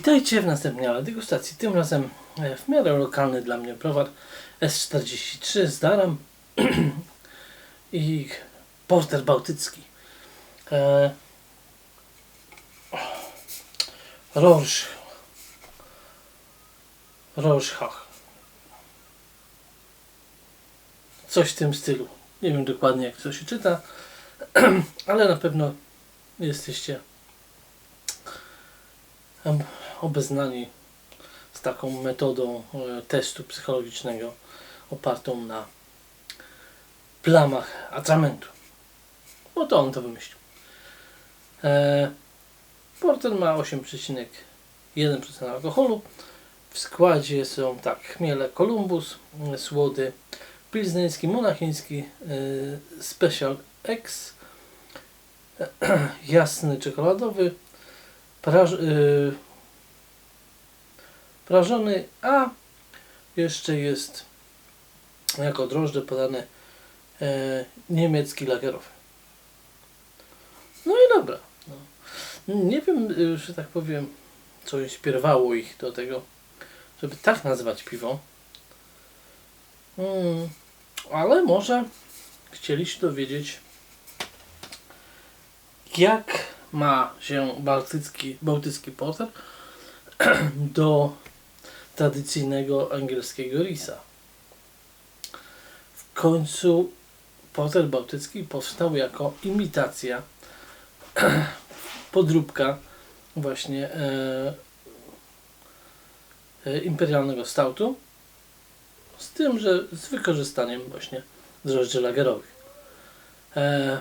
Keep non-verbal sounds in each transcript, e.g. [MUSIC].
Witajcie w następnej degustacji. Tym razem e, w miarę lokalny dla mnie browar S43 z Daram [CLEARS THROAT] i porter bałtycki. E, Rorsch. Rorschach. Coś w tym stylu. Nie wiem dokładnie jak to się czyta, [CLEARS THROAT] ale na pewno jesteście obeznani z taką metodą e, testu psychologicznego opartą na plamach atramentu. Bo to on to wymyślił. E, porter ma 8,1% alkoholu. W składzie są tak chmiele Columbus, słody pilzneński, monachiński, e, Special X, [CLEARS THROAT] jasny czekoladowy, praż, prażony, a jeszcze jest jako drożdże podane e, niemiecki lagerowy. No i dobra. No. Nie wiem, że tak powiem, co inspirowało ich do tego, żeby tak nazywać piwo. Mm, ale może chcieli się dowiedzieć, jak ma się bałtycki, bałtycki porter [CLEARS THROAT] do tradycyjnego angielskiego risa. W końcu porter bałtycki powstał jako imitacja, [CLEARS THROAT] podróbka właśnie e, e, imperialnego stoutu, z tym, że z wykorzystaniem właśnie drożdży lagerowych. E,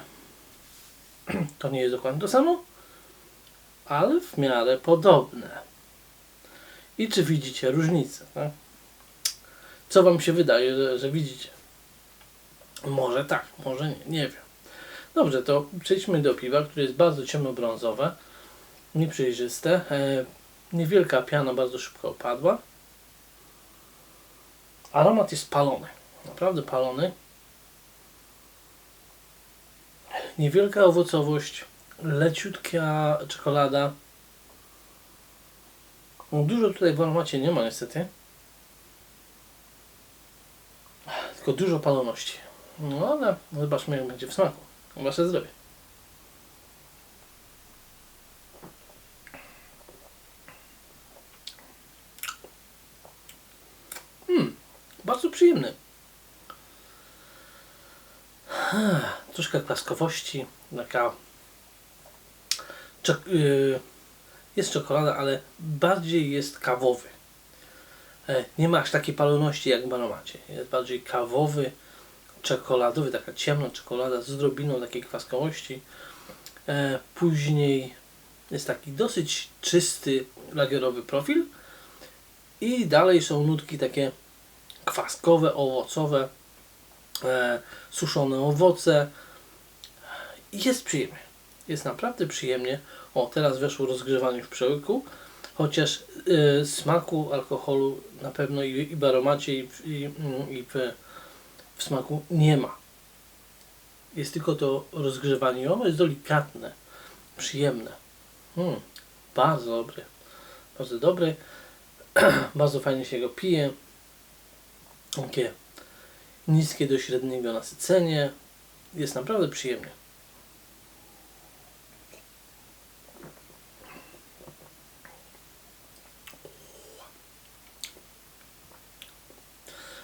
[CLEARS THROAT] to nie jest dokładnie to samo, ale w miarę podobne. I czy widzicie różnicę? Tak? Co Wam się wydaje, że, że widzicie? Może tak, może nie, nie wiem. Dobrze, to przejdźmy do piwa, które jest bardzo ciemnobrązowe, nieprzejrzyste. E, niewielka piana bardzo szybko opadła. Aromat jest palony, naprawdę palony. Niewielka owocowość, leciutka czekolada. Dużo tutaj w aromacie nie ma niestety. Tylko dużo paloności. No ale zobaczmy jak będzie w smaku. Wasze zdrowie. Hmm, bardzo przyjemny. troszkę kwaskowości, taka czek- yy, jest czekolada, ale bardziej jest kawowy. E, nie ma aż takiej paloności jak w aromacie. Jest bardziej kawowy, czekoladowy, taka ciemna czekolada z odrobiną takiej kwaskowości. E, później jest taki dosyć czysty, lagerowy profil i dalej są nutki takie kwaskowe, owocowe, e, suszone owoce. I Jest przyjemnie. Jest naprawdę przyjemnie. O, teraz weszło rozgrzewanie w przełyku. Chociaż e, smaku alkoholu na pewno i, i w aromacie i, w, i, mm, i w, w smaku nie ma. Jest tylko to rozgrzewanie. I Ono jest delikatne, przyjemne. Mm, bardzo dobry. Bardzo dobry. [CLEARS THROAT] bardzo fajnie się go pije. Takie niskie do średniego nasycenie. Jest naprawdę przyjemnie.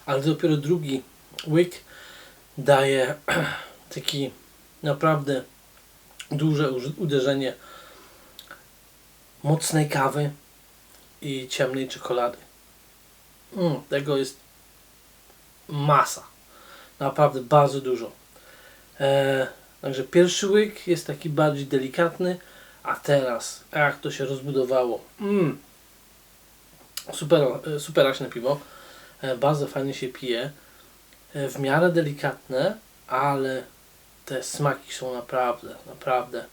Ale dopiero drugi łyk daje [CLEARS THROAT] taki naprawdę duże uż- uderzenie mocnej kawy i ciemnej czekolady. Mm, tego jest masa. Naprawdę bardzo dużo. E, także pierwszy łyk jest taki bardziej delikatny, a teraz jak to się rozbudowało. Mm. Super, e, superaśne piwo. E, bardzo fajnie się pije. E, w miarę delikatne, ale te smaki są naprawdę, naprawdę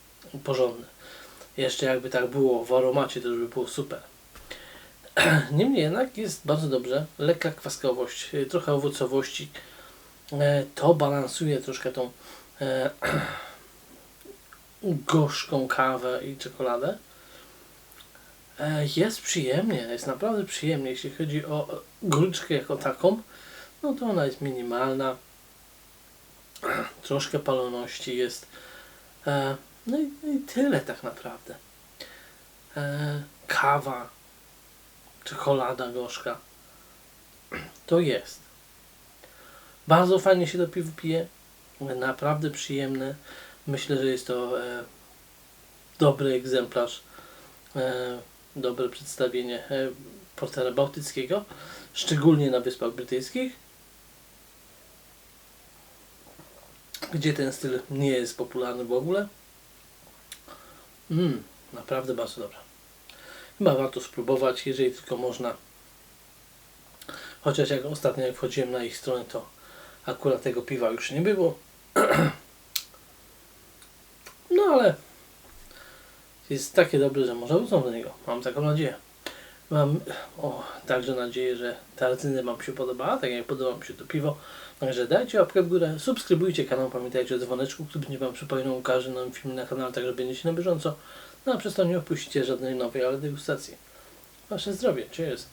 porządne. Jeszcze jakby tak było w aromacie, to by było super. [CLEARS THROAT] Niemniej jednak jest bardzo dobrze. Lekka kwaskowość, e, trochę owocowości. To balansuje troszkę tą [CLEARS THROAT] gorzką kawę i czekoladę. E, Jest przyjemnie, jest naprawdę przyjemnie. Jeśli chodzi o gruczkę jako taką, no to ona jest minimalna. Troszkę paloności jest. E, No i, no i tyle tak naprawdę. E, Kawa, czekolada gorzka. To jest. Bardzo fajnie się to piwo pije. Naprawdę przyjemne. Myślę, że jest to dobry egzemplarz, dobre przedstawienie e, portera bałtyckiego, szczególnie na Wyspach Brytyjskich, gdzie ten styl nie jest popularny w ogóle. Mm, naprawdę bardzo dobra. Chyba warto spróbować, jeżeli tylko można. Chociaż jak ostatnio jak wchodziłem na ich stronę, to akurat tego piwa już nie było. [CLEARS THROAT] No ale jest takie dobre, że może wrócą do niego. Mam taką nadzieję. Mam o, także nadzieję, że ta recenzja Wam się podobała, tak jak podoba mi się to piwo. Także dajcie łapkę w górę, subskrybujcie kanał, pamiętajcie o dzwoneczku, który będzie Wam przypominał o każdym nowym filmie na kanale, tak że będziecie na bieżąco. No a przez to nie opuścicie żadnej nowej, ale degustacji. Wasze zdrowie, cheers!